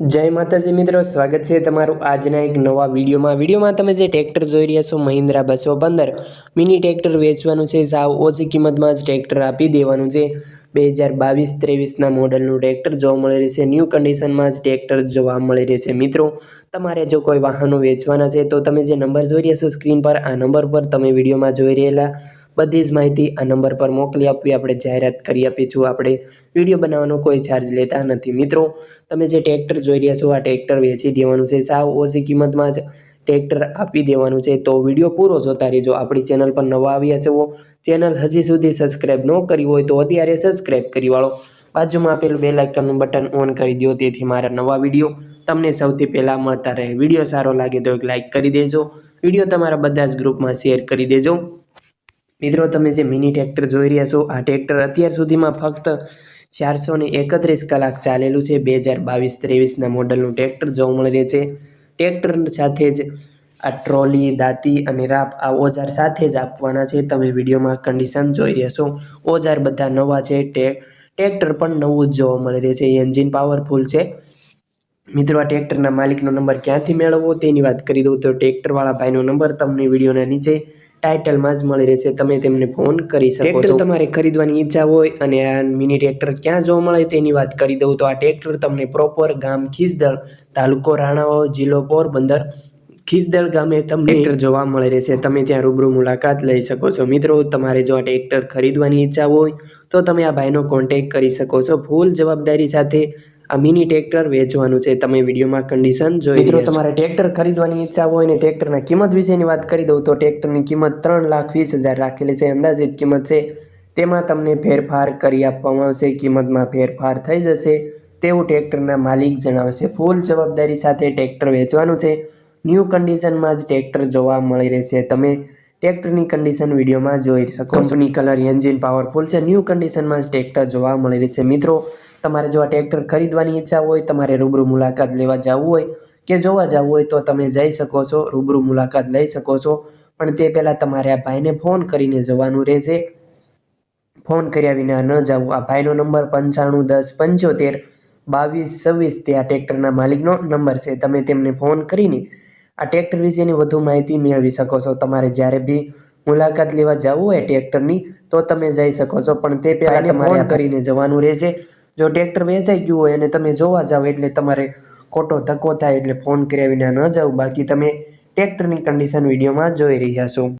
જય માતાજી મિત્રો, સ્વાગત છે તમારું આજના એક નવા વિડીયોમાં. વિડીયોમાં તમે જે ટ્રેક્ટર જોઈ રહ્યા છો, મહિન્દ્રા બસો પંદર, મિની ટ્રેક્ટર વેચવાનું છે. સાવ ઓછી કિંમતમાં જ ટ્રેક્ટર આપી દેવાનું છે. બે હજાર બાવીસ ત્રેવીસના મોડલનું ટ્રેક્ટર જોવા મળી રહેશે. ન્યૂ કન્ડિશનમાં જ ટ્રેક્ટર જોવા મળી રહેશે. મિત્રો, તમારે જો કોઈ વાહનો વેચવાના છે, તો તમે જે નંબર જોઈ રહ્યા છો સ્ક્રીન પર, આ નંબર પર તમે વિડીયોમાં જોઈ રહેલા બધી જ માહિતી આ નંબર પર મોકલી આપવી. આપણે જાહેરાત કરી આપીશું. આપણે વીડિયો બનાવવાનો કોઈ ચાર્જ લેતા નથી. મિત્રો, તમે જે ટ્રેક્ટર જોઈ રહ્યા છો, આ ટ્રેક્ટર વેચી દેવાનું છે, સાવ ઓછી કિંમતમાં જ ટ્રેક્ટર આપી દેવાનું છે. તો વીડિયો પૂરો જોતા રહેજો. આપણી ચેનલ પર નવા આવ્યા છો, ચેનલ હજી સુધી સબસ્ક્રાઈબ ન કરી હોય તો અત્યારે સબસ્ક્રાઈબ કરી વાળો. બાજુમાં આપેલું બે લાઇકનનું બટન ઓન કરી દો તેથી મારા નવા વીડિયો તમને સૌથી પહેલાં મળતા રહે. વીડિયો સારો લાગે તો એક લાઇક કરી દેજો. વીડિયો તમારા બધા જ ગ્રુપમાં શેર કરી દેજો. મિત્રો, તમે જે મિની ટ્રેક્ટર જોઈ રહ્યા છો, આ ટ્રેક્ટર અત્યાર સુધીમાં ફક્ત ચારસો ને એકત્રીસ કલાક ચાલેલું છે. બે હજાર બાવીસ ત્રેવીસના મોડલનું ટ્રેક્ટર જોવા મળી રહે છે. ટ્રેક્ટર સાથે જ આ ટ્રોલી, દાંતી અને રાપ આ ઓજાર સાથે જ આપવાના છે. તમે વિડીયોમાં કન્ડિશન જોઈ રહ્યા છો. ઓજાર બધા નવા છે. ટ્રેક્ટર પણ નવું જ જોવા મળી રહે છે. એન્જિન પાવરફુલ છે. મિત્રો, આ ટ્રેક્ટરના માલિકનો નંબર ક્યાંથી મેળવવો તેની વાત કરી દઉં તો ટ્રેક્ટરવાળા ભાઈનો નંબર તમને વિડીયોના નીચે ટાઇટલમાં જ મળી રહેશે. તમે તેમને ફોન કરી શકો છો. તમારે ખરીદવાની ઈચ્છા હોય અને આ મિની ટ્રેક્ટર ક્યાં જોવા મળે તેની વાત કરી દઉં તો આ ટ્રેક્ટર તમને પ્રોપર ગામ ખીસદળ તાલુકો રાણાવાવ જિલ્લો પોરબંદર ખીસદળ ગામે તમને ટ્રેક્ટર જોવા મળી રહેશે. તમે ત્યાં રૂબરૂ મુલાકાત લઈ શકો છો. મિત્રો તમારે જો આ ટ્રેક્ટર ખરીદવાની ઈચ્છા હોય તો તમે આ ભાઈનો કોન્ટેક્ટ કરી શકો છો. ફૂલ જવાબદારી સાથે આ મિની ટ્રેક્ટર વેચવાનું છે. તમે વિડીયોમાં કન્ડિશન જોઈ મિત્રો તમારે ટ્રેક્ટર ખરીદવાની ઈચ્છા હોય ને ટ્રેક્ટરના કિંમત વિશેની વાત કરી દઉં તો ટ્રેક્ટરની કિંમત ત્રણ લાખ વીસ હજાર રાખેલી છે. અંદાજિત કિંમત છે. તેમાં તમને ફેરફાર કરી આપવામાં આવશે. કિંમતમાં ફેરફાર થઈ જશે. તેવું ટ્રેક્ટરના માલિક જણાવે છે. ફૂલ જવાબદારી સાથે ટ્રેક્ટર વેચવાનું છે. ન્યૂ કન્ડિશનમાં જ ટ્રેક્ટર જોવા મળી રહેશે. તમે ટ્રેક્ટરની કન્ડિશન વિડીયોમાં જોઈ શકો કંપની કલર એન્જિન પાવરફુલ છે. ન્યૂ કન્ડિશનમાં જ ટ્રેક્ટર જોવા મળી રહેશે મિત્રો, તમારે જો આ ટ્રેક્ટર ખરીદવાની ઈચ્છા હોય, તમારે રૂબરૂ મુલાકાત લેવા જવું હોય કે જોવા જવું હોય, તો તમે જઈ શકો છો, રૂબરૂ મુલાકાત લઈ શકો છો. પણ તે પહેલાં તમારે આ ભાઈને ફોન કરીને જવાનું રહેશે. ફોન કર્યા વિના ન જવું. આ ભાઈનો નંબર પંચાણું, દસ, પંચોતેર, બાવીસ, છવ્વીસ તે આ ટ્રેક્ટરના માલિકનો નંબર છે. તમે તેમને ફોન કરીને આ ટ્રેક્ટર વિશેની વધુ માહિતી મેળવી શકો છો. તમારે જ્યારે બી મુલાકાત લેવા જવું હોય ટ્રેક્ટરની તો તમે જઈ શકો છો. પણ તે પહેલાં તમારે કરીને જવાનું રહેશે. જો ટ્રેક્ટર વેચાઈ ગયું હોય અને તમે જોવા જાઓ એટલે તમારે ખોટો ધક્કો થાય એટલે ફોન કર્યા વિના ન જાવ. બાકી તમે ટ્રેક્ટરની કન્ડિશન વિડીયોમાં જોઈ રહ્યા છો.